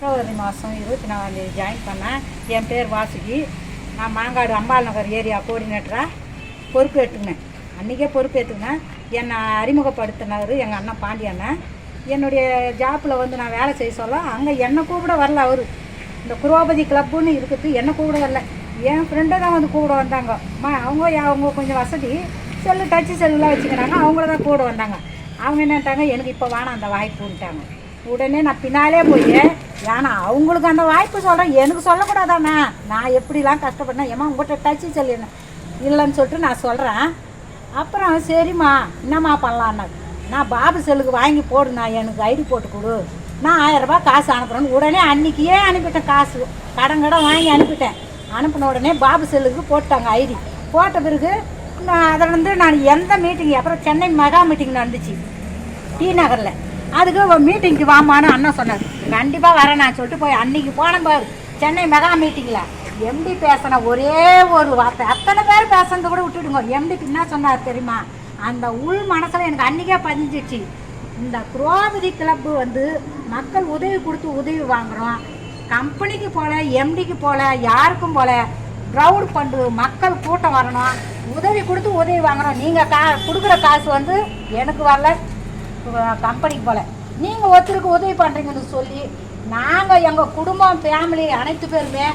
பிப்ரவரி மாதம் இருபத்தி நாலாந்தேதி ஜாயின் பண்ணேன் என் பேர் வாசுகி. நான் மாங்காடு அம்பாள் நகர் ஏரியா கோஆர்டினேட்டராக பொறுப்பேற்றுனேன் அன்றைக்கே பொறுப்பேற்றுனேன் என்னை அறிமுகப்படுத்தினார் எங்கள் அண்ணன் பாண்டி அண்ணன். என்னுடைய ஜாப்பில் வந்து நான் வேலை செய்ய சொல்ல அங்கே என்னை கூப்பிட வரல அவர். இந்த குரோபதி கிளப்புன்னு இருக்குது என்னை கூப்பிட வரல. என் ஃப்ரெண்டை தான் வந்து கூப்பிட வந்தாங்க. அம்மா அவங்க அவங்க கொஞ்சம் வசதி. செல்லு டச்சு செல்லுலாம் வச்சுக்கிறாங்க. அவங்கள தான் கூட வந்தாங்க. அவங்க என்னட்டாங்க எனக்கு இப்போ வேணாம் அந்த வாய்ப்புன்ட்டாங்க உடனே நான் பின்னாலே போய். ஏன்னா அவங்களுக்கு அந்த வாய்ப்பு சொல்கிறேன் எனக்கு சொல்லக்கூடாதாண்ணா? நான் எப்படிலாம் கஷ்டப்பட்டேன்? ஏமா உங்கள்கிட்ட டச்சு சொல்லிடுறேன் இல்லைன்னு சொல்லிட்டு நான் சொல்கிறேன் அப்புறம் சரிம்மா என்னம்மா பண்ணலான்னாரு நான் பாபு செல்லுக்கு வாங்கி போடு நான் எனக்கு ஐடி போட்டு கொடு. நான் ஆயிரரூபா காசு அனுப்புகிறேன்னு உடனே அன்றைக்கியே அனுப்பிட்டேன் காசு? கடன் கடன் வாங்கி அனுப்பிட்டேன். அனுப்பின உடனே பாபு செல்லுக்கு போட்டாங்க ஐடி. போட்ட பிறகு நான் அதை வந்து நான் எந்த மீட்டிங் அப்புறம் சென்னை மெகா மீட்டிங் நடந்துச்சு. டி நகரில். அதுக்கு மீட்டிங்க்கு வாமான்னு அண்ணன் சொன்னார். கண்டிப்பாக வரேன் நான் சொல்லிட்டு போய் அன்னைக்கு போனேன் பாரு. சென்னை மெகா மீட்டிங்கில் எம்டி பேசின ஒரே ஒரு வார்த்தை. அத்தனை பேர் பேசுனது கூட விட்டுடுங்க. எம்டி என்ன சொன்னார் தெரியுமா? அந்த உள் மனசில் எனக்கு அன்றைக்கே பதிஞ்சிச்சு இந்த குரோபதி கிளப்பு வந்து மக்கள் உதவி கொடுத்து உதவி வாங்குகிறோம் கம்பெனிக்கு போல எம்டிக்கு போல யாருக்கும் போல க்ரௌட் ஃபண்டு மக்கள் கூட்டம் வரணும். உதவி கொடுத்து உதவி வாங்குகிறோம் நீங்கள் கா கொடுக்குற காசு வந்து எனக்கு வரல. கம்பெனிக்கு போல. நீங்கள் ஒருத்தருக்கு உதவி பண்ணுறீங்கன்னு சொல்லி நாங்கள் எங்கள் குடும்பம் ஃபேமிலி அனைத்து பேருமே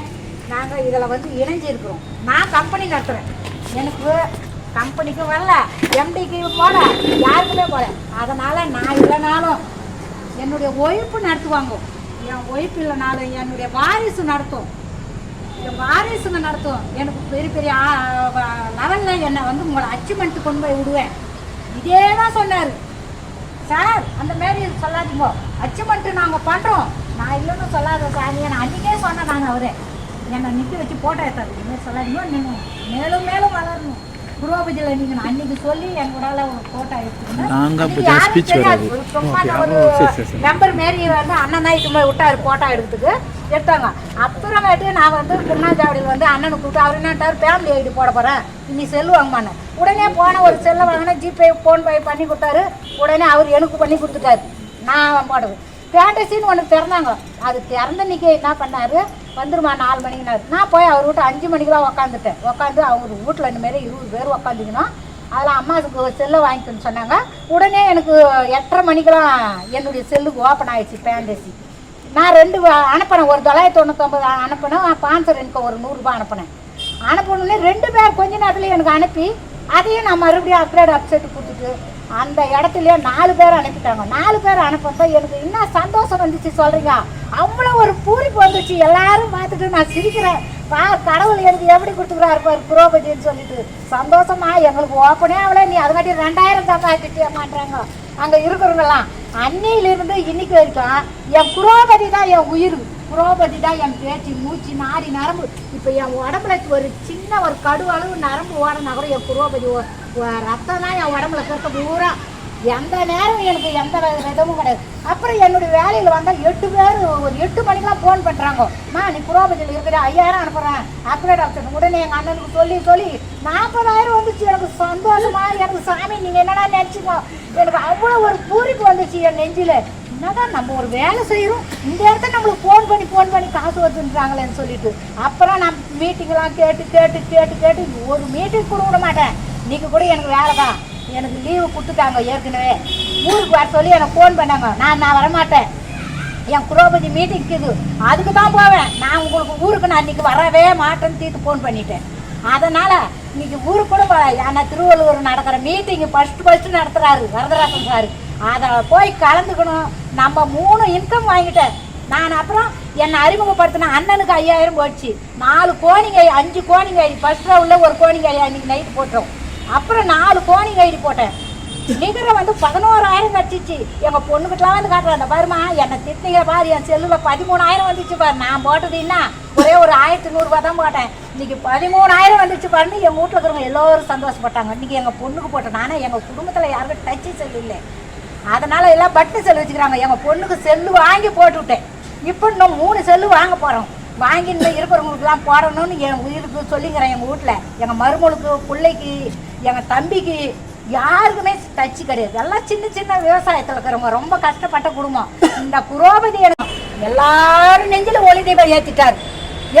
நாங்கள் இதில் வந்து இணைஞ்சிருக்கிறோம். நான் கம்பெனி நடத்துகிறேன் எனக்கு கம்பெனிக்கு வரல எம்டிக்கு போல யாருக்குமே போல. அதனால் நான் இல்லைனாலும் என்னுடைய ஒய்ஃபு நடத்துவாங்க. என் ஒய்ஃப் இல்லைனாலும் என்னுடைய வாரிசு நடத்தும். என் வாரிசுங்க நடத்தும். எனக்கு பெரிய பெரிய லெவலில் என்னை வந்து உங்களை அச்சீவ்மெண்ட்டு கொண்டு போய் விடுவேன். இதே தான் சொன்னார். சார் அந்த மாரி சொல்லாதீங்க. அச்சீவ்மெண்ட் நாங்கள் பண்ணுறோம் நான் இல்லைன்னு சொல்லாத சார். என்னை அன்றைக்கே சொன்னேன் நான் அவரே. என்னை நிற்க வச்சு போட்டோ எடுத்தாரு இதுமாரி சொல்லாதீங்க. நீங்கள் மேலும் மேலும் வளரணும். குரோபதியில் நீங்கள் அன்னைக்கு சொல்லி எங்கூடால ஒரு ஃபோட்டோ சரி. நம்பர் மாரி வந்து அண்ணன் தான் போய் விட்டாரு போட்டோ எடுத்துக்கு எடுத்தாங்க. அப்புறமேட்டு நான் வந்து திருநாஜாவடியில் வந்து அண்ணனை கூப்பிட்டு அவர் என்னட்டார் ஃபேமிலி ஐடி போட போகிறேன் இனி செல் வாங்கமான்னு உடனே போன ஒரு செல்லை வாங்கினா ஜிபே ஃபோன்பே பண்ணி கொடுத்தாரு. உடனே அவர் எனக்கு பண்ணி கொடுத்துட்டாரு. நான் போடுது ஃபேண்டசின்னு ஒன்று திறந்தாங்க. அது திறந்த நிற்க என்ன பண்ணாரு? வந்துருமா நாலு மணிக்குனாரு. நான் போய் அவர் வீட்டு அஞ்சு மணிக்கெலாம் உக்காந்துட்டேன். உக்காந்து அவங்க வீட்டில் இந்தமாரி இருபது பேர் உக்காந்துக்கணும். அதில் அம்மா அதுக்கு செல்லை வாங்கிக்கணும்னு சொன்னாங்க. உடனே எனக்கு எட்டரை மணிக்கெல்லாம் என்னுடைய செல்லுக்கு ஓப்பன் ஆயிடுச்சு ஃபேண்டசி நான் ரெண்டு அனுப்பினேன். ஒரு தொள்ளாயிரத்தி தொண்ணூத்தொம்பது அனுப்பினேன். ஸ்பான்சர் எனக்கு ஒரு நூறுரூபா அனுப்பினேன். அனுப்பணுன்னே ரெண்டு பேர் கொஞ்ச நேரத்தில் எனக்கு அனுப்பி அதையும் நான் மறுபடியும் அப்கிரேட் அப்செட் கொடுத்துட்டு அந்த இடத்துலயே நாலு பேர் அனுப்பிட்டாங்க. நாலு பேர் அனுப்பப்போ எனக்கு இன்னும் சந்தோஷம் வந்துச்சு சொல்கிறீங்க அவ்வளோ ஒரு பூரிப்பு வந்துச்சு. எல்லாரும் பார்த்துட்டு நான் சிரிக்கிறேன். பா கடவுள் எனக்கு எப்படி கொடுத்துக்கிறாரு பாரு புரோபதின்னு சொல்லிட்டு. சந்தோஷமா எங்களுக்கு ஓப்பனே அவ்வளோ நீ அதுக்காட்டி ரெண்டாயிரம் சம்பாதிச்சிட்டியம்மான்றாங்க அங்கே இருக்கிறவங்கலாம் அன்னையிலிருந்து இன்னைக்கு வரைக்கும் என் புரோபதி தான் என் உயிர். புரோபதி தான் என் பேச்சு மூச்சு நாடி நரம்பு. இப்போ என் உடம்புல ஒரு சின்ன ஒரு கடு அளவு நரம்பு ஓடனா கூட என் புரோபதி. ஓ- ரத்தம் தான் என் உடம்புல இருக்க. பூரா. எந்த நேரம் எனக்கு எந்த விதமும் கிடையாது. அப்புறம் என்னுடைய வேலையில் வந்தால் எட்டு பேர் ஒரு எட்டு மணிக்கெலாம் ஃபோன் பண்ணுறாங்க மா நீ புரோபதியில் இருக்கிற ஐயாயிரம் அனுப்புகிறேன் அப்கிரேட் ஆப்ஷன் உடனே எங்கள் அண்ணனுக்கு சொல்லி சொல்லி நாற்பதாயிரம் வந்துச்சு. எனக்கு சந்தோஷமாக எனக்கு சாமி நீங்கள் என்னடா நினச்சிக்கோ? எனக்கு அவ்வளோ ஒரு பூரிப்பு வந்துச்சு என் நெஞ்சில். என்னதான் நம்ம ஒரு வேலை செய்கிறோம் இந்த இடத்துல நம்மளுக்கு ஃபோன் பண்ணி ஃபோன் பண்ணி காசு வருதுன்றாங்களேன்னு சொல்லிட்டு அப்புறம் நான் மீட்டிங்லாம் கேட்டு கேட்டு கேட்டு கேட்டு ஒரு மீட்டிங் கூட விட மாட்டேன். இன்னைக்கு கூட எனக்கு வேலை தான். எனக்கு லீவு கொடுத்துட்டாங்க ஏற்கனவே. ஊருக்கு வர சொல்லி எனக்கு ஃபோன் பண்ணாங்க. நான் நான் வரமாட்டேன். என் குரோபதி மீட்டிங் இது. அதுக்கு தான் போவேன். நான் உங்களுக்கு ஊருக்கு நான் இன்றைக்கி வரவே மாட்டேன்னு தீர்த்து ஃபோன் பண்ணிட்டேன். அதனால் இன்றைக்கி ஊருக்கு கூட வ- ஏன்னா திருவள்ளூர் நடக்கிற மீட்டிங் ஃபஸ்ட்டு ஃபஸ்ட்டு நடத்துகிறாரு வரதராசன் சார். அதை போய் கலந்துக்கணும். நம்ம மூணு இன்கம் வாங்கிட்டேன். நான் அப்புறம் என்னை அறிமுகப்படுத்தின அண்ணனுக்கு ஐயாயிரம் போச்சு. நாலு கோணிங்கை அஞ்சு கோணிங்க ஐடி ஃபர்ஸ்ட் ரவுண்டில் ஒரு கோணிங்க ஐடி அன்றைக்கி நைட்டு போட்டோம். அப்புறம் நாலு கோணிங்க ஐடி போட்டேன். நிகர வந்து பதினோராயிரம் கட்டிச்சு. எங்கள் பொண்ணுக்கிட்டலாம் வந்து காட்டுறேன். அந்த பாருமா என்னை திட்டிங்க பாரு என் செல்லில் பதிமூணாயிரம் வந்துச்சு பாரு. நான் போட்டது என்ன? ஒரே ஒரு ஆயிரத்தி நூறுரூவா தான் போட்டேன். இன்றைக்கி பதிமூணாயிரம் வந்துச்சு பாருன்னு எங்கள் வீட்டில் இருக்கிறவங்க எல்லோரும் சந்தோஷப்பட்டாங்க. இன்றைக்கி எங்கள் பொண்ணுக்கு போட்டேன். நானே எங்கள் குடும்பத்தில் யாருக்கும் டச்சு செல்லு இல்லை அதனால எல்லாம் பட்டு செல்லு வச்சுக்கிறாங்க. எங்கள் பொண்ணுக்கு செல்லு வாங்கி போட்டு விட்டேன். இப்போ இன்னும் மூணு செல்லு வாங்க போகிறோம் வாங்கி இருக்கிறவங்களுக்குலாம் போடணும்னு என் உயிருக்கு சொல்லிக்கிறேன் எங்கள் வீட்டில் எங்கள் மருமகளுக்கு பிள்ளைக்கு எங்கள் தம்பிக்கு யாருக்குமே டச்சு கிடையாது. எல்லாம் சின்ன சின்ன விவசாயத்தில் இருக்கிறவங்க. ரொம்ப கஷ்டப்பட்ட குடும்பம். இந்த குரோபதி எல்லாரும் நெஞ்சில் ஒளி தீபம் ஏற்றிட்டார்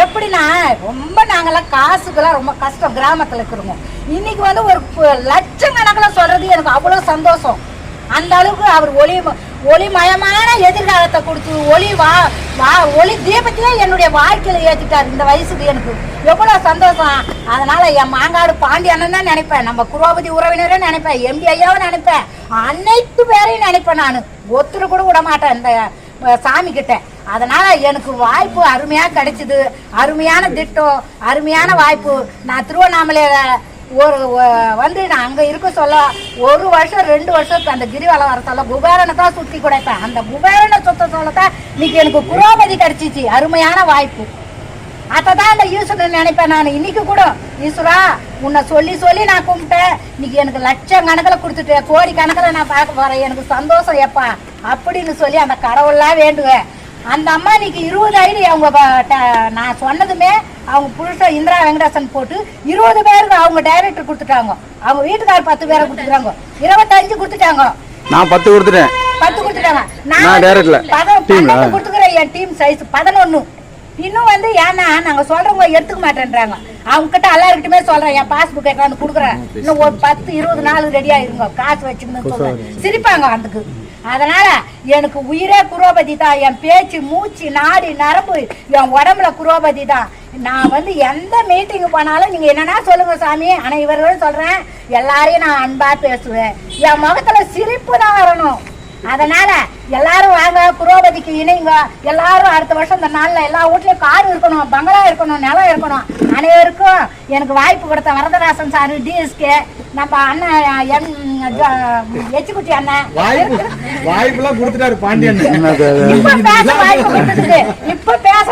எப்படின்னா ரொம்ப நாங்களாம் காசுக்கெல்லாம் ரொம்ப கஷ்டம் கிராமத்தில் இருக்கிறோங்க இன்னைக்கு வந்து ஒரு லட்சம் கணக்கில் சொல்கிறது எனக்கு அவ்வளோ சந்தோஷம். அந்த அளவுக்கு அவர் ஒளி ஒளிமயமான எதிர்காலத்தை கொடுத்து ஒளி வா வா ஒளி தீபத்தையே என்னுடைய வாழ்க்கையில் ஏற்றிட்டார் இந்த வயசுக்கு எனக்கு. எவ்வளோ சந்தோஷம். அதனால் என் மாங்காடு பாண்டி அண்ணன் தான் நினைப்பேன். நம்ம குரோபதி உறவினரே நினைப்பேன். எம்பி ஐயாவும் நினைப்பேன். அனைத்து பேரையும் நினைப்பேன் நான். ஒத்துரு கூட விட மாட்டேன் இந்த சாமி கிட்ட அதனால எனக்கு வாய்ப்பு அருமையாக கிடைச்சிது. அருமையான திட்டம் அருமையான வாய்ப்பு. நான் திருவண்ணாமலையில் ஒரு வந்து நான் அங்கே இருக்க சொல்ல ஒரு வருஷம் ரெண்டு வருஷத்துக்கு அந்த கிரிவலம் வர சொல்ல குபேரனை தான் சுற்றி குடைப்பேன் அந்த குபேரனை சுத்த சொல்லத்தான் இன்னைக்கு எனக்கு குரோபதி கிடைச்சிச்சு அருமையான வாய்ப்பு. தான் அந்த ஈஸ்வரன் நினைப்பேன் நான். இன்னைக்கு கூட ஈஸ்வரா உன்னை சொல்லி சொல்லி நான் கும்பிட்டேன். இன்னைக்கு எனக்கு லட்சம் கணக்கில் கொடுத்துட்டேன் கோடி கணக்கில் நான் பார்க்க போகிறேன் எனக்கு சந்தோஷம் எப்பா அப்படின்னு சொல்லி அந்த கடவுள்லாம் வேண்டுவேன். அந்த அம்மா இன்னைக்கு இருபதாயிரம் அவங்க நான் சொன்னதுமே அவங்க புருஷன் இந்திரா வெங்கடேசன் போட்டு இருபது பேருக்கு அவங்க டைரக்டர் கொடுத்துட்டாங்க. அவங்க வீட்டுக்கார் பத்து பேரை கொடுத்துட்டாங்க. இருபத்தஞ்சு கொடுத்துட்டாங்க. நான் பத்து கொடுத்துட்டேன். பத்து கொடுத்துட்டாங்க. நான் direct ல. பத- Team ஆ? பன்னெண்டு கொடுத்துக்கிறேன் என் டீம் சைஸ் பதினொன்னு. இன்னும் வந்து ஏன்னா நாங்க சொல்றவங்க எடுத்துக்க மாட்டேன்றாங்க. அவங்க கிட்ட எல்லாருக்கிட்டுமே சொல்றேன். என் பாஸ்புக் எடுத்து கொடுக்குறேன். இன்னும் ஒரு பத்து இருபது நாள் ரெடியா இருங்க. காசு வச்சுக்கணும்னு சொல்றேன். சிரிப்பாங்க அதுக்கு. அதனால எனக்கு உயிரே குரோபதி தான். என் பேச்சு மூச்சு நாடி நரம்பு என் உடம்புல குரோபதி தான். நான் வந்து எந்த மீட்டிங் போனாலும் நீங்க என்னன்னா சொல்லுங்க சாமி. ஆனா இவர்களும் சொல்றேன் எல்லாரையும் நான் அன்பா பேசுவேன். என் முகத்துல சிரிப்பு தான் வரணும். அதனால எல்லாரும் வாங்க குரோபதிக்கு இணைங்க. எல்லாரும் அடுத்த வருஷம் இந்த நாள்ல எல்லா வீட்லயும் கார் இருக்கணும் பங்களா இருக்கணும் நிலம் இருக்கணும். அனைவருக்கும் எனக்கு வாய்ப்பு கொடுத்த வரதராசன் சார் டிஎஸ்கே நம்ம அண்ணன் என் எச்சுக்குட்டி அண்ணன். வாய்ப்பு வாய்ப்புலாம் கொடுத்துட்டாரு பாண்டியன்? இப்ப பேச வாய்ப்பு கொடுத்ததுக்கு இப்ப பேச